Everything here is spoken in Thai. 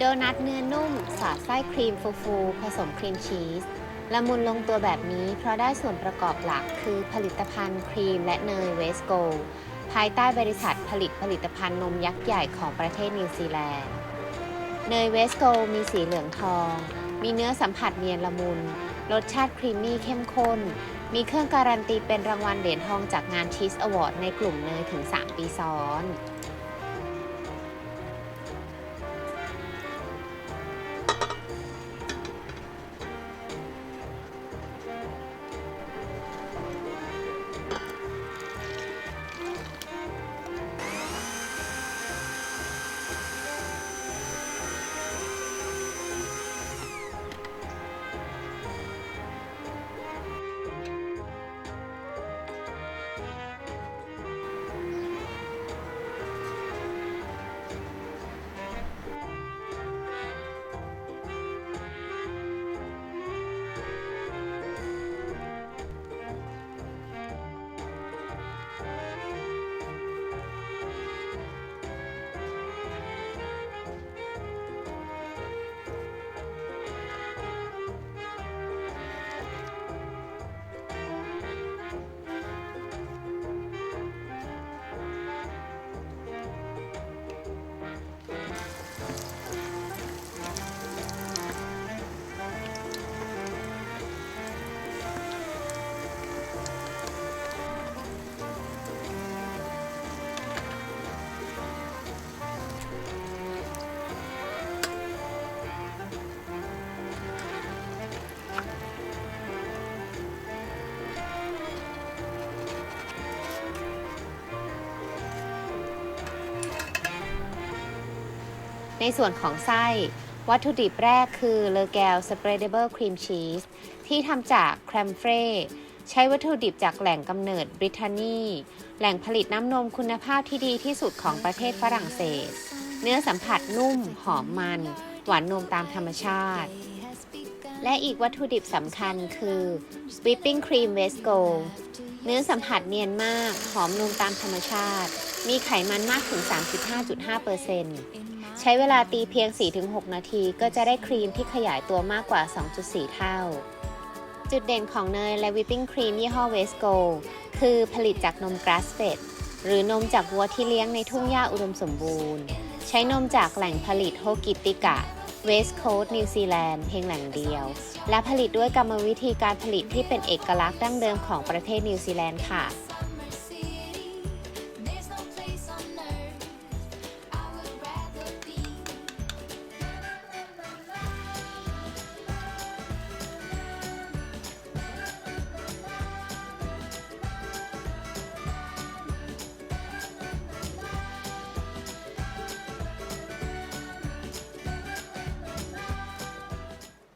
โดนัทเนื้อนุ่มสอดไส้ครีมฟูฟูๆผสมครีมชีส ละมุนลงตัวแบบนี้เพราะได้ส่วนประกอบหลักคือผลิตภัณฑ์ครีมและเนยเวสโก ภายใต้บริษัทผลิตผลิตภัณฑ์นมยักษ์ใหญ่ของประเทศนิวซีแลนด์ เนยเวสโกมีสีเหลืองทอง มีเนื้อสัมผัสเนียนละมุน รสชาติครีมมี่เข้มข้น มีเครื่องการันตีเป็นรางวัลเหรียญทองจากงานชีสอวอร์ดในกลุ่มเนยถึง 3 ปีซ้อน ในส่วนของไส้ วัตถุดิบแรกคือเลอแกลสเปรดเบิลครีมชีสที่ทำจากแครมเฟรใช้วัตถุดิบจากแหล่งกำเนิดบริทานีแหล่งผลิตน้ำนมคุณภาพที่ดีที่สุดของประเทศฝรั่งเศส เนื้อสัมผัสนุ่ม หอมมัน หวานนมตามธรรมชาติ และอีกวัตถุดิบสำคัญคือวิปปิ้งครีมเวสโกเนื้อสัมผัสเนียนมาก หอมนมตามธรรมชาติ มีไขมันมากถึง 35.5% ใช้เวลาตีเพียง 4-6 นาทีก็จะได้ครีมที่ขยายตัวมากกว่า 2.4 เท่า จุดเด่นของเนยและวิปปิ้งครีมยี่ห้อเวสโกคือผลิตจากนมกราสเฟดหรือนมจากวัวที่เลี้ยงในทุ่งหญ้าอุดมสมบูรณ์ ใช้นมจากแหล่งผลิตโฮกิติกะเวสต์โคสต์นิวซีแลนด์เพียงแหล่งเดียว และผลิตด้วยกรรมวิธีการผลิตที่เป็นเอกลักษณ์ดั้งเดิมของประเทศนิวซีแลนด์ค่ะ